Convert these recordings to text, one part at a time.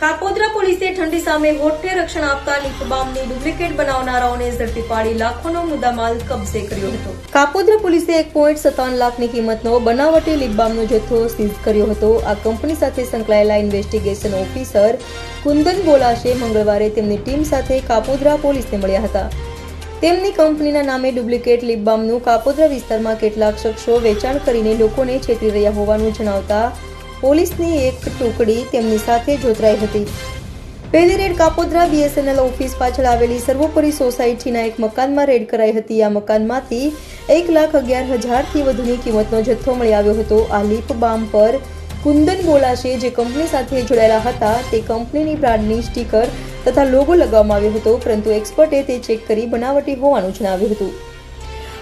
કાપોદ્રા પોલીસે ઠંડી સામે હોઠે રક્ષણ આપતા લિપ બામની ડુપ્લિકેટ બનાવનારાઓને ઝડપી પાડી લાખોનો મુદ્દામાલ કબજે કર્યો હતો. કાપોદ્રા પોલીસે એક પોઈન્ટ સત્તાવન લાખની કિંમતનો બનાવટી લિપ બામનો જથ્થો સીઝ કર્યો હતો. આ કંપની સાથે સંકળાયેલા ઇન્વેસ્ટિગેશન ઓફિસર કુંદન ગોલાશે મંગળવારે તેમની ટીમ સાથે કાપોદ્રા પોલીસને મળ્યા હતા. તેમની કંપનીના નામે ડુપ્લિકેટ લિપ બામનું કાપોદ્રા વિસ્તારમાં કેટલાક શખ્સો વેચાણ કરીને લોકોને છેતરી રહ્યા હોવાનું જણાવતા પોલીસની એક ટુકડી તેમની સાથે જોતરાઈ હતી. પહેલી રેડ કાપોદ્રા બીએસએનએલ ઓફિસ પાછળ આવેલી સર્વોપરી સોસાયટીના એક મકાનમાં રેડ કરાઈ હતી. આ મકાનમાંથી એક લાખ અગિયાર હજારથી વધુની કિંમતનો જથ્થો મળી આવ્યો હતો. આ લીપ બામ પર કુંદન બોલાશે જે કંપની સાથે જોડાયેલા હતા. તે કંપનીની બ્રાન્ડની સ્ટીકર તથા લોગો લગાવવામાં આવ્યો હતો, પરંતુ એક્સપર્ટે તે ચેક કરી બનાવટી હોવાનું જણાવ્યું હતું.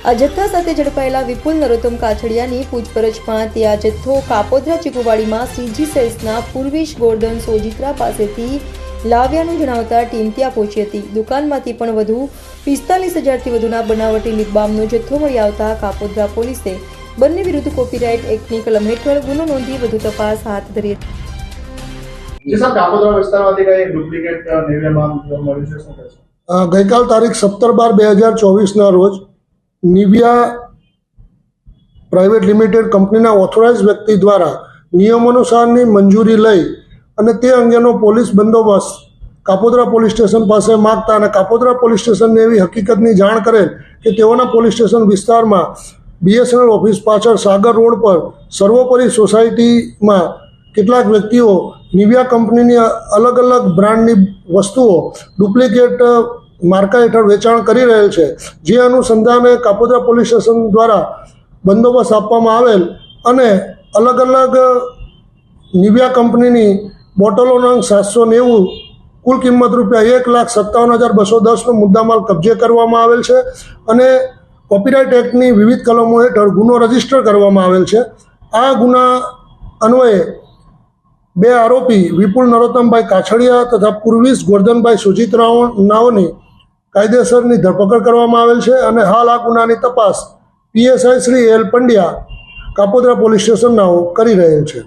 આ જથ્થા સાથે ઝડપાયેલા વિપુલ નરોત્તમ કાછડિયાની પૂછપરછમાં તે આ જથ્થો કાપોદ્રા ચીકુવાડીમાં સીજી સેલ્સના પૂર્વીશ ગોર્ડન સોજિત્રા પાસેથી લાવ્યાનું જણાવતા ટીમ ત્યાં પહોંચી હતી. દુકાનમાંથી પણ વધુ પિસ્તાલીસ હજારથી વધુના બનાવટી લીપબામનો જથ્થો મળી આવતા કાપોદ્રા પોલીસે બંને વિરુદ્ધ કોપીરાઇટ એક્ટની કલમ હેઠળ ગુનો નોંધી વધુ તપાસ હાથ ધરી હતી. ગઈકાલ તારીખ સત્તર બાર બે હજાર ચોવીસના રોજ નિવિયા પ્રાઇવેટ લિમિટેડ કંપનીના ઓથોરાઇઝ વ્યક્તિ દ્વારા નિયમાનુસારની મંજૂરી લઈ અને તે અંગેનો પોલીસ બંદોબસ્ત કાપોદરા પોલીસ સ્ટેશન પાસે માગતા અને કાપોદરા પોલીસ સ્ટેશનને એવી હકીકતની જાણ કરેલ કે તેઓના પોલીસ સ્ટેશન વિસ્તારમાં બીએસએનએલ ઓફિસ પાછળ સાગર રોડ પર સર્વોપરી સોસાયટીમાં કેટલાક વ્યક્તિઓ નિવિયા કંપનીની અલગ અલગ બ્રાન્ડની વસ્તુઓ ડુપ્લિકેટ માર્કા હેઠળ વેચાણ કરી રહેલ છે. જે અનુસંધાને કાપોદ્રા પોલીસ સ્ટેશન દ્વારા બંદોબસ્ત આપવામાં આવેલ અને અલગ અલગ નિવિયા કંપનીની બોટલોનો અંક સાતસો નેવું, કુલ કિંમત રૂપિયા એક લાખ સત્તાવન હજાર બસો દસનો મુદ્દામાલ કબજે કરવામાં આવેલ છે અને કોપીરાઇટ એક્ટની વિવિધ કલમો હેઠળ ગુનો રજિસ્ટર કરવામાં આવેલ છે. આ ગુના અન્વયે બે આરોપી વિપુલ નરોત્તમભાઈ કાછડિયા તથા પૂર્વીશ ગોરધનભાઈ સુજીતરાઓ નાઓની કાયદેસરની ધરપકડ કરવામાં આવેલ છે અને હાલ આ ગુનાની તપાસ PSI Shri L Pandya Kapodra police સ્ટેશનનાઓ કરી રહેલ છે.